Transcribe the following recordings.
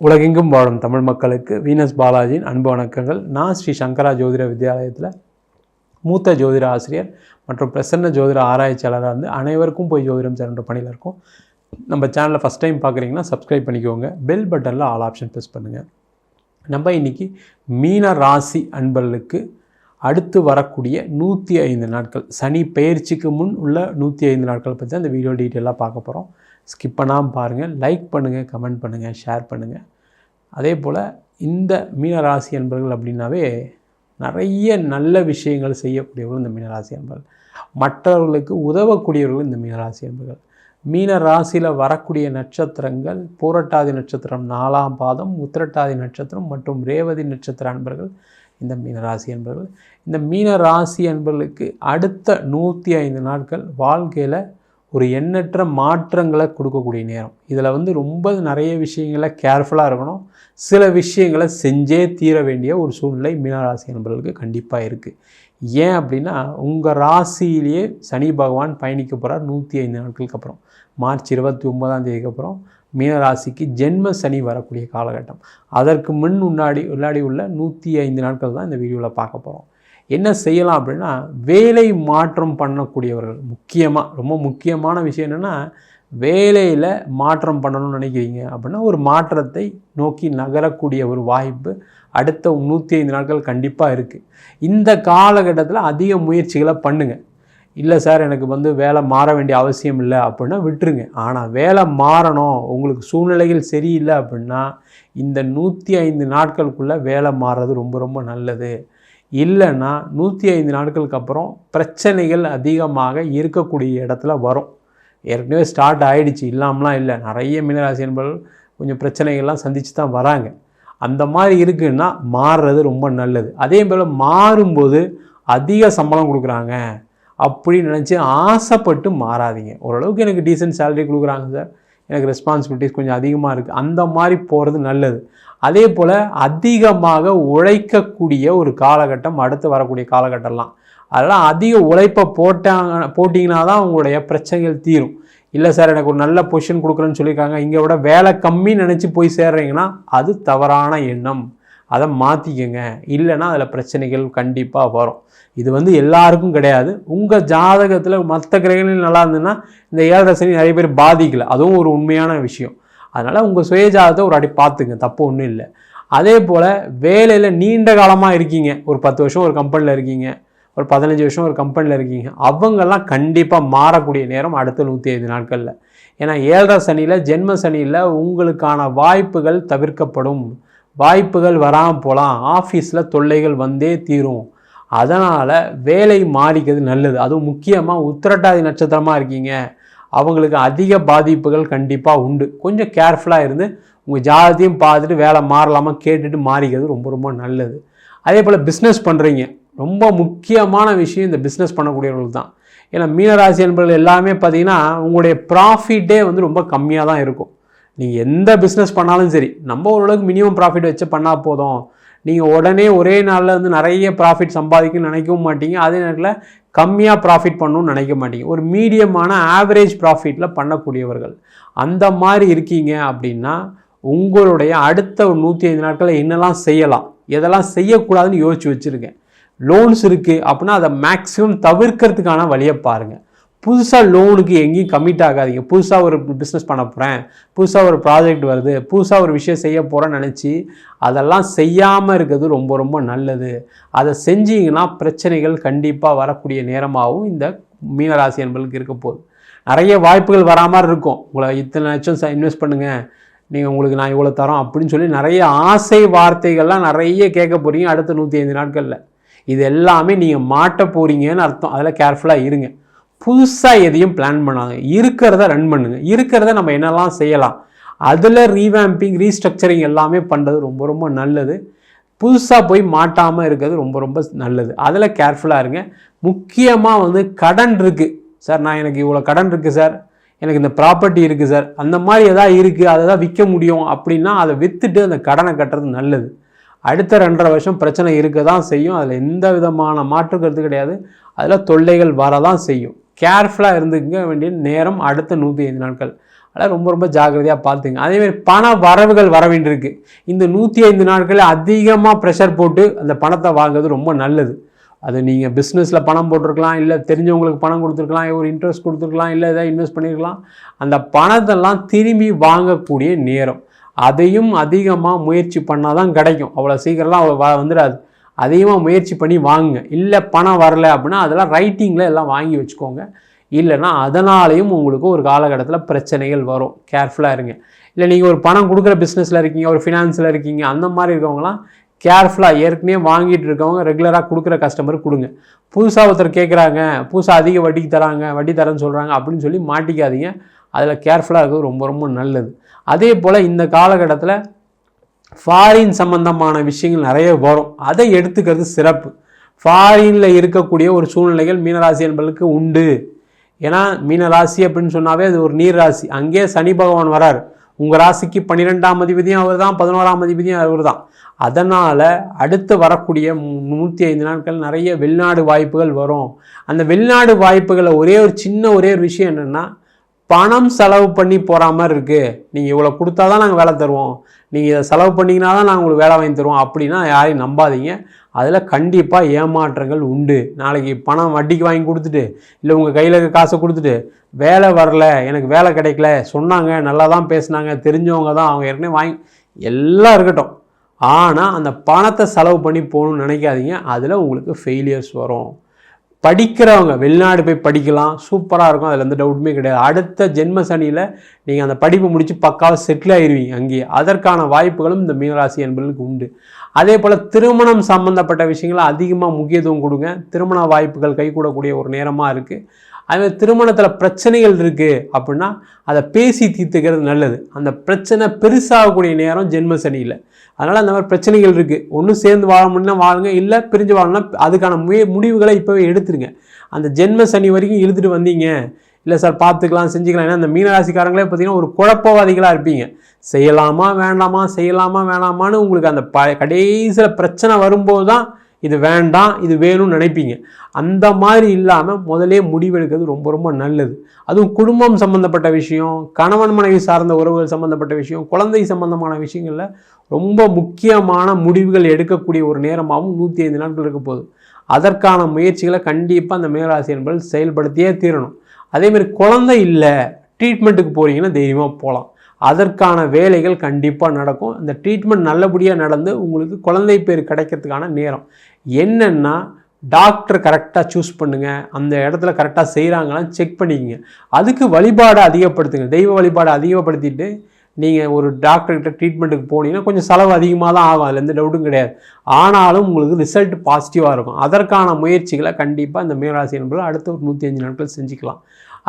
உலகெங்கும் வாழும் தமிழ் மக்களுக்கு வீனஸ் பாலாஜியின் அன்பு வணக்கங்கள். நான் ஸ்ரீ சங்கரா ஜோதிட வித்யாலயத்தில் மூத்த ஜோதிட ஆசிரியர் மற்றும் பிரசன்ன ஜோதிட ஆராய்ச்சியாளராக இருந்து அனைவருக்கும் போய் ஜோதிடம் சேருன்ற பணியில் இருக்கும். நம்ம சேனலை ஃபஸ்ட் டைம் பார்க்குறீங்கன்னா சப்ஸ்கிரைப் பண்ணிக்கோங்க. பெல் பட்டனில் ஆல் ஆப்ஷன் ப்ரெஸ் பண்ணுங்கள் நம்ம இன்னைக்கு மீன ராசி அன்பர்களுக்கு அடுத்து வரக்கூடிய நூற்றி ஐந்து நாட்கள். சனி பெயர்ச்சிக்கு முன் உள்ள நூற்றி ஐந்து நாட்கள் பற்றி அந்த வீடியோ டீட்டெயிலாக பார்க்க போகிறோம் ஸ்கிப் பண்ணாமல் பாருங்கள் லைக் பண்ணுங்கள் கமெண்ட் பண்ணுங்கள் ஷேர் பண்ணுங்கள் அதே போல் இந்த மீனராசி அன்பர்கள் அப்படின்னாவே நிறைய நல்ல விஷயங்கள் செய்யக்கூடியவர்கள் இந்த மீனராசி அன்பர்கள். மற்றவர்களுக்கு உதவக்கூடியவர்கள் இந்த மீனராசி அன்பர்கள். மீன ராசியில் வரக்கூடிய நட்சத்திரங்கள் பூரட்டாதி நட்சத்திரம் நாலாம் பாதம் உத்திரட்டாதி நட்சத்திரம் மற்றும் ரேவதி நட்சத்திர அன்பர்கள் இந்த மீனராசி அன்பர்கள். இந்த மீன ராசி அன்பர்களுக்கு அடுத்த நூற்றி ஐந்து நாட்கள் வாழ்க்கையில் ஒரு எண்ணற்ற மாற்றங்களை கொடுக்கக்கூடிய நேரம். இதில் வந்து ரொம்ப நிறைய விஷயங்களை கேர்ஃபுல்லாக இருக்கணும். சில விஷயங்களை செஞ்சே தீர வேண்டிய ஒரு சூழ்நிலை மீனராசி நண்பர்களுக்கு கண்டிப்பாக இருக்குது ஏன் அப்படின்னா உங்கள் ராசியிலேயே சனி பகவான் பயணிக்க போகிறார் நூற்றி ஐந்து நாட்களுக்கு அப்புறம். மார்ச் இருபத்தி ஒன்பதாம் தேதிக்கு அப்புறம் மீனராசிக்கு ஜென்ம சனி வரக்கூடிய காலகட்டம். அதற்கு முன் முன்னாடி உள்ளாடி உள்ள நூற்றி ஐந்து நாட்கள் தான் இந்த வீடியோவில் பார்க்க போகிறோம் என்ன செய்யலாம் அப்படின்னா வேலை மாற்றம் பண்ணக்கூடியவர்கள். முக்கியமாக ரொம்ப முக்கியமான விஷயம் என்னென்னா வேலையில் மாற்றம் பண்ணணும்னு நினைக்கிறீங்க அப்படின்னா ஒரு மாற்றத்தை நோக்கி நகரக்கூடிய ஒரு வாய்ப்பு அடுத்த நூற்றி ஐந்து நாட்கள் கண்டிப்பாக இருக்குது இந்த காலகட்டத்தில் அதிக முயற்சிகளை பண்ணுங்கள் இல்லை சார் எனக்கு வந்து வேலை மாற வேண்டிய அவசியம் இல்லை அப்படின்னா விட்டுருங்க. ஆனால் வேலை மாறணும் உங்களுக்கு சூழ்நிலைகள் சரியில்லை அப்படின்னா இந்த நூற்றி ஐந்து நாட்களுக்குள்ளே வேலை மாறுறது ரொம்ப ரொம்ப நல்லது. இல்லைன்னா நூற்றி ஐந்து நாட்களுக்கு அப்புறம் பிரச்சனைகள் அதிகமாக இருக்கக்கூடிய இடத்துல வரும். ஏற்கனவே ஸ்டார்ட் ஆகிடுச்சு இல்லாமலாம் இல்லை. நிறைய மீனராசி என்பவர்கள் கொஞ்சம் பிரச்சனைகள்லாம் சந்தித்து தான் வராங்க. அந்த மாதிரி இருக்குன்னா மாறுறது ரொம்ப நல்லது. அதே போல் மாறும்போது அதிக சம்பளம் கொடுக்குறாங்க அப்படின்னு நினச்சி ஆசைப்பட்டு மாறாதீங்க. ஓரளவுக்கு எனக்கு டீசென்ட் சேலரி கொடுக்குறாங்க சார். எனக்கு ரெஸ்பான்சிபிலிட்டிஸ் கொஞ்சம் அதிகமாக இருக்குது அந்த மாதிரி போகிறது நல்லது. அதே போல் அதிகமாக உழைக்கக்கூடிய ஒரு காலகட்டம் அடுத்து வரக்கூடிய காலகட்டம்லாம். அதெல்லாம் அதிக உழைப்பை போட்டாங்க போட்டிங்கன்னா தான் உங்களுடைய பிரச்சனைகள் தீரும். இல்லை சார் எனக்கு ஒரு நல்ல பொசிஷன் கொடுக்குறேன்னு சொல்லியிருக்காங்க. இங்கே விட வேலை கம்மின்னு நினச்சி போய் சேர்றீங்கன்னா அது தவறான எண்ணம். அதை மாற்றிக்கங்க இல்லைன்னா அதில் பிரச்சனைகள் கண்டிப்பாக வரும். இது வந்து எல்லாருக்கும் கிடையாது. உங்கள் ஜாதகத்தில் மற்ற கிரகங்கள் நல்லா இருந்ததுன்னா இந்த ஏழரை சனி நிறைய பேர் பாதிக்கலை. அதுவும் ஒரு உண்மையான விஷயம். அதனால் உங்கள் சுயஜாதத்தை ஒரு அடி பார்த்துங்க தப்பு ஒன்றும் இல்லை. அதே போல் வேலையில் நீண்ட காலமாக இருக்கீங்க. ஒரு பத்து வருஷம் ஒரு கம்பெனியில் இருக்கீங்க. ஒரு பதினஞ்சு வருஷம் ஒரு கம்பெனியில் இருக்கீங்க. அவங்கெல்லாம் கண்டிப்பாக மாறக்கூடிய நேரம் அடுத்த நூற்றி ஐந்து நாட்களில். ஏன்னா ஏழரை சனியில் ஜென்ம சனியில் உங்களுக்கான வாய்ப்புகள் தவிர்க்கப்படும். வாய்ப்புகள் வராமல் போகலாம் ஆஃபீஸில் தொல்லைகள் வந்தே தீரும். அதனால் வேலை மாறிக்கிறது நல்லது. அதுவும் முக்கியமாக உத்திரட்டாதி நட்சத்திரமாக இருக்கீங்க. அவங்களுக்கு அதிக பாதிப்புகள் கண்டிப்பாக உண்டு. கொஞ்சம் கேர்ஃபுல்லாக இருந்து உங்கள் ஜாதத்தையும் பார்த்துட்டு வேலை மாறலாமா கேட்டுட்டு மாறிக்கிறது ரொம்ப ரொம்ப நல்லது. அதே போல் பிஸ்னஸ் பண்ணுறீங்க ரொம்ப முக்கியமான விஷயம் இந்த பிஸ்னஸ் பண்ணக்கூடியவர்கள் தான். ஏன்னா மீனராசி என்பவர்கள் எல்லாமே பார்த்தீங்கன்னா உங்களுடைய ப்ராஃபிட்டே வந்து ரொம்ப கம்மியாக தான் இருக்கும். நீங்கள் எந்த பிஸ்னஸ் பண்ணாலும் சரி நம்ம ஓரளவுக்கு மினிமம் ப்ராஃபிட் வச்சு பண்ணால் போதும். நீங்கள் உடனே ஒரே நாளில் வந்து நிறைய ப்ராஃபிட் சம்பாதிக்கணும்னு நினைக்கவும் மாட்டீங்க. அதே நேரத்தில் கம்மியாக ப்ராஃபிட் பண்ணணும்னு நினைக்க மாட்டீங்க. ஒரு மீடியமான ஆவரேஜ் ப்ராஃபிட்டில் பண்ணக்கூடியவர்கள். அந்த மாதிரி இருக்கீங்க அப்படின்னா உங்களுடைய அடுத்த ஒரு நூற்றி ஐந்து நாட்களில் என்னெல்லாம் செய்யலாம் எதெல்லாம் செய்யக்கூடாதுன்னு யோசிச்சு வச்சுருக்கேன் லோன்ஸ் இருக்குது அப்படின்னா அதை மேக்ஸிமம் தவிர்க்கிறதுக்கான வழியை பாருங்கள் புதுசாக லோனுக்கு எங்கேயும் கமிட் ஆகாதீங்க. புதுசாக ஒரு பிஸ்னஸ் பண்ண போகிறேன் புதுசாக ஒரு ப்ராஜெக்ட் வருது. புதுசாக ஒரு விஷயம் செய்ய போகிறேன்னு நினச்சி அதெல்லாம் செய்யாமல் இருக்கிறது ரொம்ப ரொம்ப நல்லது. அதை செஞ்சீங்கன்னா பிரச்சனைகள் கண்டிப்பாக வரக்கூடிய நேரமாகவும் இந்த மீனராசி என்பதுக்கு இருக்க போகுது. நிறைய வாய்ப்புகள் வரா மாதிரி இருக்கும். உங்களை இத்தனை லட்சம் இன்வெஸ்ட் பண்ணுங்கள் நீங்கள் உங்களுக்கு நான் இவ்வளோ தரோம் அப்படின்னு சொல்லி நிறைய ஆசை வார்த்தைகள்லாம் நிறைய கேட்க போகிறீங்க அடுத்த நூற்றி ஐந்து நாட்களில். இது எல்லாமே நீங்கள் மாட்ட போகிறீங்கன்னு அர்த்தம். அதில் கேர்ஃபுல்லாக இருங்க. புதுசாக எதையும் பிளான் பண்ணாங்க இருக்கிறத ரன் பண்ணுங்க. இருக்கிறத நம்ம என்னெல்லாம் செய்யலாம்? அதில் ரீவேம்பிங் ரீஸ்ட்ரக்சரிங் எல்லாமே பண்ணுறது ரொம்ப ரொம்ப நல்லது. புதுசாக போய் மாட்டாமல் இருக்கிறது ரொம்ப ரொம்ப நல்லது. அதில் கேர்ஃபுல்லாக இருங்க. முக்கியமாக வந்து கடன் இருக்குது சார் நான் எனக்கு இவ்வளோ கடன் இருக்குது சார். எனக்கு இந்த ப்ராப்பர்ட்டி இருக்குது சார். அந்த மாதிரி எதாவது இருக்குது அதை தான் விற்க முடியும் அப்படின்னா அதை விற்றுட்டு அந்த கடனை கட்டுறது நல்லது. அடுத்த ரெண்டரை வருஷம் பிரச்சனை இருக்க தான் செய்யும். அதில் எந்த விதமான மாற்று கருத்து கிடையாது. அதில் தொல்லைகள் வர தான் செய்யும். கேர்ஃபுல்லாக இருந்துக்க வேண்டிய நேரம் அடுத்த நூற்றி ஐந்து நாட்கள். அதெல்லாம் ரொம்ப ரொம்ப ஜாக்கிரதையாக பார்த்துங்க. அதேமாதிரி பண வரவுகள் வர வேண்டியிருக்கு. இந்த நூற்றி ஐந்து நாட்களில் அதிகமாக ப்ரெஷர் போட்டு அந்த பணத்தை வாங்குறது ரொம்ப நல்லது. அது நீங்கள் பிஸ்னஸில் பணம் போட்டிருக்கலாம் இல்லை தெரிஞ்சவங்களுக்கு பணம் கொடுத்துருக்கலாம் ஒரு இன்ட்ரெஸ்ட் கொடுத்துருக்கலாம் இல்லை எதாவது இன்வெஸ்ட் பண்ணியிருக்கலாம் அந்த பணத்தெல்லாம் திரும்பி வாங்கக்கூடிய நேரம். அதையும் அதிகமாக முயற்சி பண்ணால் தான் கிடைக்கும். அவ்வளோ சீக்கிரம்லாம் அவ்வளோ வந்துடாது. அதிகமாக முயற்சி பண்ணி வாங்குங்க. இல்லை பணம் வரல அப்படின்னா அதெல்லாம் ரைட்டிங்கில் எல்லாம் வாங்கி வச்சுக்கோங்க. இல்லைன்னா அதனாலேயும் உங்களுக்கு ஒரு காலகட்டத்தில் பிரச்சனைகள் வரும். கேர்ஃபுல்லாக இருங்க. இல்லை நீங்கள் ஒரு பணம் கொடுக்குற பிஸ்னஸில் இருக்கீங்க ஒரு ஃபினான்ஸில் இருக்கீங்க அந்த மாதிரி இருக்கவங்களாம் கேர்ஃபுல்லாக ஏற்கனவே வாங்கிட்டு இருக்கவங்க ரெகுலராக கொடுக்குற கஸ்டமர் கொடுங்க. புதுசாக ஒருத்தர் கேட்குறாங்க புதுசாக அதிக வட்டிக்கு தராங்க வட்டி தரேன்னு சொல்கிறாங்க அப்படின்னு சொல்லி மாட்டிக்காதீங்க. அதில் கேர்ஃபுல்லாக இருக்கிறது ரொம்ப ரொம்ப நல்லது. அதே போல் இந்த காலகட்டத்தில் ஃபாரின் சம்பந்தமான விஷயங்கள் நிறைய வரும். அதை எடுத்துக்கிறது சிறப்பு. ஃபாரினில் இருக்கக்கூடிய ஒரு சூழ்நிலைகள் மீனராசி என்பதற்கு உண்டு. ஏன்னா மீனராசி அப்படின்னு சொன்னாவே அது ஒரு நீர் ராசி அங்கேயே சனி பகவான் வரார். உங்கள் ராசிக்கு பன்னிரெண்டாம் அதிபதியும் அவர் தான் பதினோராம் அதிபதியும் அவர் தான். அதனால் அடுத்து வரக்கூடிய நூற்றி ஐந்து நாட்கள் நிறைய வெளிநாடு வாய்ப்புகள் வரும். அந்த வெளிநாடு வாய்ப்புகளை ஒரே ஒரு சின்ன ஒரே ஒரு விஷயம் என்னென்னா பணம் செலவு பண்ணி போகிற மாதிரி இருக்குது நீங்கள் இவ்வளோ கொடுத்தா தான் நாங்கள் வேலை தருவோம். நீங்கள் இதை செலவு பண்ணிங்கன்னா தான் நாங்கள் உங்களுக்கு வேலை வாங்கி தருவோம் அப்படின்னா யாரையும் நம்பாதீங்க. அதில் கண்டிப்பாக ஏமாற்றங்கள் உண்டு. நாளைக்கு பணம் வட்டிக்கு வாங்கி கொடுத்துட்டு இல்லை உங்கள் கையில் காசை கொடுத்துட்டு வேலை வரல எனக்கு வேலை கிடைக்கல சொன்னாங்க நல்லா தான் பேசுனாங்க தெரிஞ்சவங்க தான் அவங்க ஏற்கனவே வாங்கி எல்லாம் இருக்கட்டும். ஆனால் அந்த பணத்தை செலவு பண்ணி போகணும்னு நினைக்காதீங்க. அதில் உங்களுக்கு ஃபெயிலியர்ஸ் வரும். படிக்கிறவங்க வெளிநாடு போய் படிக்கலாம் சூப்பராக இருக்கும் அதில் எந்த டவுட்டுமே கிடையாது. அடுத்த ஜென்ம சனியில் நீங்கள் அந்த படிப்பு முடித்து பக்காவாக செட்டில் ஆயிடுவீங்க அங்கேயே. அதற்கான வாய்ப்புகளும் இந்த மீனராசி என்பதற்கு உண்டு. அதே போல் திருமணம் சம்மந்தப்பட்ட விஷயங்களை அதிகமாக முக்கியத்துவம் கொடுங்க. திருமண வாய்ப்புகள் கைகூடக்கூடிய ஒரு நேரமாக இருக்குது அதுமாதிரி திருமணத்தில் பிரச்சனைகள் இருக்குது அப்படின்னா அதை பேசி தீர்த்துக்கிறது நல்லது. அந்த பிரச்சனை பெருசாகக்கூடிய நேரம் ஜென்ம சனியில். அதனால் அந்த மாதிரி பிரச்சனைகள் இருக்குது ஒன்றும் சேர்ந்து வாழ முடியும்னா வாழுங்க இல்லை பிரிஞ்சு வாழணும்னா அதுக்கான முய முடிவுகளை இப்போவே எடுத்துருங்க. அந்த ஜென்ம சனி வரைக்கும் இழுத்துட்டு வந்தீங்க. இல்லை சார் பார்த்துக்கலாம் செஞ்சுக்கலாம். ஏன்னா அந்த மீனராசிக்காரங்களே பார்த்தீங்கன்னா ஒரு குழப்பவாதிகளாக இருப்பீங்க. செய்யலாமா வேண்டாமா செய்யலாமா வேணாமான்னு உங்களுக்கு அந்த ப கடைசியில் பிரச்சனை வரும்போது தான் இது வேண்டாம் இது வேணும்னு நினைப்பீங்க. அந்த மாதிரி இல்லாமல் முதலே முடிவெடுக்கிறது ரொம்ப ரொம்ப நல்லது. அதுவும் குடும்பம் சம்மந்தப்பட்ட விஷயம் கணவன் மனைவி சார்ந்த உறவுகள் சம்மந்தப்பட்ட விஷயம் குழந்தை சம்மந்தமான விஷயங்களில் ரொம்ப முக்கியமான முடிவுகள் எடுக்கக்கூடிய ஒரு நேரமாகவும் நூற்றி ஐந்து நாட்கள் இருக்க போகுது. அதற்கான முயற்சிகளை கண்டிப்பாக அந்த மேலாசி என்பது செயல்படுத்தியே தீரணும். அதேமாதிரி குழந்தை இல்லை ட்ரீட்மெண்ட்டுக்கு போகிறீங்கன்னா தைரியமாக போகலாம் அதற்கான வேலைகள் கண்டிப்பாக நடக்கும். அந்த ட்ரீட்மெண்ட் நல்லபடியாக நடந்து உங்களுக்கு குழந்தை பேர் கிடைக்கிறதுக்கான நேரம். என்னென்னா டாக்டர் கரெக்டாக சூஸ் பண்ணுங்கள் அந்த இடத்துல கரெக்டாக செய்கிறாங்களான்னு செக் பண்ணிக்கங்க. அதுக்கு வழிபாடை அதிகப்படுத்துங்க. தெய்வ வழிபாடை அதிகப்படுத்திட்டு நீங்கள் ஒரு டாக்டர்கிட்ட ட்ரீட்மெண்ட்டுக்கு போனீங்கன்னா கொஞ்சம் செலவு அதிகமாக தான் ஆகும். அதில் எந்த டவுட்டும் கிடையாது. ஆனாலும் உங்களுக்கு ரிசல்ட் பாசிட்டிவாக இருக்கும். அதற்கான முயற்சிகளை கண்டிப்பாக இந்த மீனராசி நண்பர்கள் அடுத்த ஒரு நூற்றி அஞ்சு நாட்கள் செஞ்சுக்கலாம்.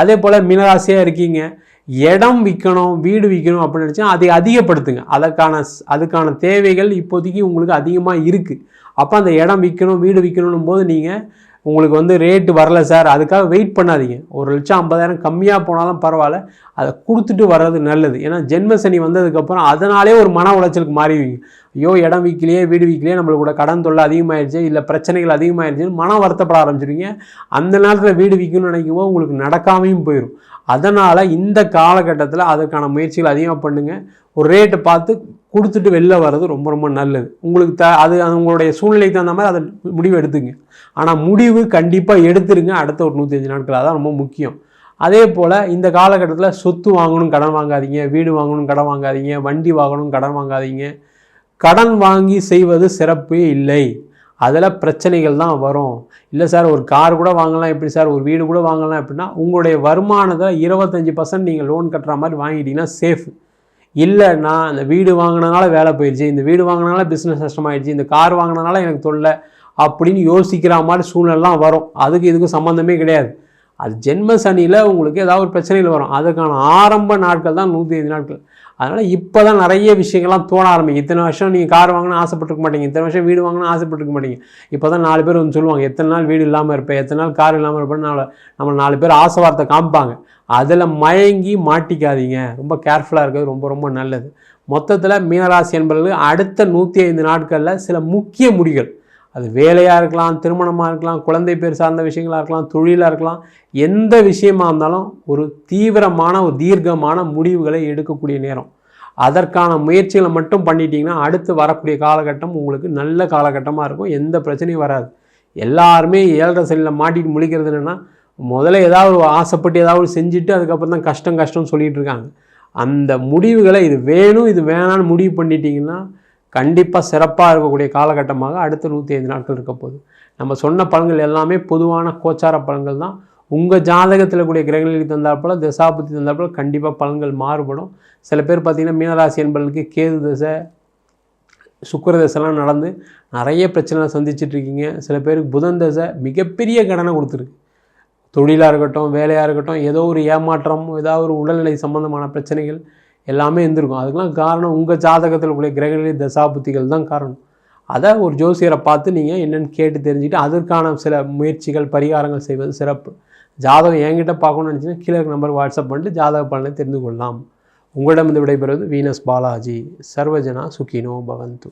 அதே போல் மீனராசியாக இருக்கீங்க. இடம் விற்கணும் வீடு விற்கணும் அப்படின்னு நினச்சா அதை அதிகப்படுத்துங்க. அதற்கான அதுக்கான தேவைகள் இப்போதைக்கு உங்களுக்கு அதிகமாக இருக்குது அப்போ அந்த இடம் விற்கணும் வீடு விற்கணும் போது நீங்கள் உங்களுக்கு வந்து ரேட்டு வரல சார் அதுக்காக வெயிட் பண்ணாதீங்க. ஒரு லட்சம் ஐம்பதாயிரம் கம்மியாக போனாலும் பரவாயில்ல. அதை கொடுத்துட்டு வர்றது நல்லது. ஏன்னா ஜென்ம சனி வந்ததுக்கப்புறம் அதனாலே ஒரு மன உளைச்சலுக்கு மாறிவிங்க ஐயோ இடம் விற்கலையே வீடு விற்கலையே நம்மளுக்கு கூட கடன் தொல்லை அதிகமாகிடுச்சு இல்லை பிரச்சனைகள் அதிகமாகிடுச்சுன்னு மனம் வருத்தப்பட ஆரம்பிச்சிருவீங்க. அந்த நேரத்தில் வீடு விற்கணும்னு நினைக்கும் போது உங்களுக்கு நடக்காமையும் போயிடும் அதனால் இந்த காலகட்டத்தில் அதற்கான முயற்சிகள் அதிகமாக பண்ணுங்கள் ஒரு ரேட்டை பார்த்து கொடுத்துட்டு வெளில வர்றது ரொம்ப ரொம்ப நல்லது. உங்களுக்கு த அது உங்களுடைய சூழ்நிலைக்கு தகுந்த மாதிரி அதை முடிவு எடுத்துங்க. ஆனால் முடிவு கண்டிப்பாக எடுத்துருங்க. அடுத்த ஒரு நூற்றி நாட்கள். அதான் ரொம்ப முக்கியம். அதே போல் இந்த காலகட்டத்தில் சொத்து வாங்கணும் கடன் வாங்காதீங்க. வீடு வாங்கணும் கடன் வாங்காதீங்க. வண்டி வாங்கணும் கடன் வாங்காதீங்க. கடன் வாங்கி செய்வது சிறப்பே இல்லை. அதில் பிரச்சனைகள் தான் வரும். இல்லை சார் ஒரு கார் கூட வாங்கலாம் எப்படி சார்? ஒரு வீடு கூட வாங்கலாம் எப்படின்னா உங்களுடைய வருமானத்தில் இருபத்தஞ்சி பர்சன்ட் நீங்கள் லோன் கட்டுற மாதிரி வாங்கிட்டீங்கன்னா சேஃப் இல்லை நான் அந்த வீடு வாங்கினனால வேலை போயிடுச்சு இந்த வீடு வாங்கினால பிஸ்னஸ் நஷ்டமாயிடுச்சு இந்த கார் வாங்கினனால எனக்கு தொல்லை அப்படின்னு யோசிக்கிற மாதிரி சூழ்நிலாம் வரும். அதுக்கு இதுக்கும் சம்மந்தமே கிடையாது. அது ஜென்ம சனியில் உங்களுக்கு ஏதாவது ஒரு பிரச்சனைகள் வரும். அதுக்கான ஆரம்ப நாட்கள் தான் நூற்றி ஐந்து நாட்கள். அதனால் இப்போ தான் நிறைய விஷயங்கள்லாம் தோண ஆரம்பிக்கும் இத்தனை வருஷம் நீங்கள் கார் வாங்கினா ஆசைப்பட்டுருக்க மாட்டீங்க. இத்தனை வருஷம் வீடு வாங்கினா ஆசைப்பட்டுருக்க மாட்டீங்க. இப்போ தான் நாலு பேர் வந்து சொல்லுவாங்க எத்தனை நாள் வீடு இல்லாமல் இருப்பேன்? எத்தனை நாள் கார் இல்லாமல் இருப்பேன்னு நம்ம நாலு பேர் ஆசை வார்த்தை காமிப்பாங்க. அதில் மயங்கி மாட்டிக்காதீங்க. ரொம்ப கேர்ஃபுல்லாக இருக்கிறது ரொம்ப ரொம்ப நல்லது. மொத்தத்தில் மீனராசி என்பவர்கள் அடுத்த நூற்றி ஐந்து நாட்களில் சில முக்கிய முடிகள். அது வேலையாக இருக்கலாம் திருமணமாக இருக்கலாம் குழந்தை பேர் சார்ந்த விஷயங்களாக இருக்கலாம் தொழிலாக இருக்கலாம் எந்த விஷயமா இருந்தாலும் ஒரு தீவிரமான ஒரு தீர்க்கமான முடிவுகளை எடுக்கக்கூடிய நேரம். அதற்கான முயற்சிகளை மட்டும் பண்ணிட்டீங்கன்னா அடுத்து வரக்கூடிய காலகட்டம் உங்களுக்கு நல்ல காலகட்டமாக இருக்கும். எந்த பிரச்சனையும் வராது. எல்லாருமே ஏழரை செல்லில் மாட்டிட்டு முழிக்கிறது என்னென்னா முதல்ல ஏதாவது ஒரு ஆசைப்பட்டு ஏதாவது செஞ்சுட்டு அதுக்கப்புறம் தான் கஷ்டம் கஷ்டம்னு சொல்லிகிட்டு இருக்காங்க. அந்த முடிவுகளை இது வேணும் இது வேணான்னு முடிவு பண்ணிட்டீங்கன்னா கண்டிப்பாக சிறப்பாக இருக்கக்கூடிய காலகட்டமாக அடுத்த நூற்றி ஐந்து நாட்கள் இருக்க போகுது. நம்ம சொன்ன பலன்கள் எல்லாமே பொதுவான கோச்சார பலன்கள் தான். உங்கள் ஜாதகத்தில் கூடிய கிரகங்களுக்கு தந்தாற்போல் திசாபுத்தி தந்தாற்போல் கண்டிப்பாக பலன்கள் மாறுபடும். சில பேர் பார்த்திங்கன்னா மீனராசி என்பர்களுக்கு கேது தசை சுக்கர தசைலாம் நடந்து நிறைய பிரச்சனை சந்திச்சுட்டு இருக்கீங்க. சில பேருக்கு புதன் தசை மிகப்பெரிய கடனை கொடுத்துருக்கு. தொழிலாக இருக்கட்டும் வேலையாக இருக்கட்டும் ஏதோ ஒரு ஏமாற்றம் ஏதாவது ஒரு உடல்நிலை சம்பந்தமான பிரச்சனைகள் எல்லாமே இருந்திருக்கும். அதுக்கெலாம் காரணம் உங்கள் ஜாதகத்தில் உள்ள கிரகநிலை தசாபுத்திகள் தான் காரணம். அதை ஒரு ஜோசியரை பார்த்து நீங்கள் என்னென்னு கேட்டு தெரிஞ்சுக்கிட்டு அதற்கான சில முயற்சிகள் பரிகாரங்கள் செய்வது சிறப்பு. ஜாதகம் என்கிட்ட பார்க்கணும்னு நினச்சிங்கன்னா கீழே நம்பர் வாட்ஸ்அப் பண்ணிட்டு ஜாதக பலனை தெரிந்து கொள்ளலாம். உங்களிடம் விடைபெறுவது வீனஸ் பாலாஜி. சர்வஜனா சுகினோ பவந்து.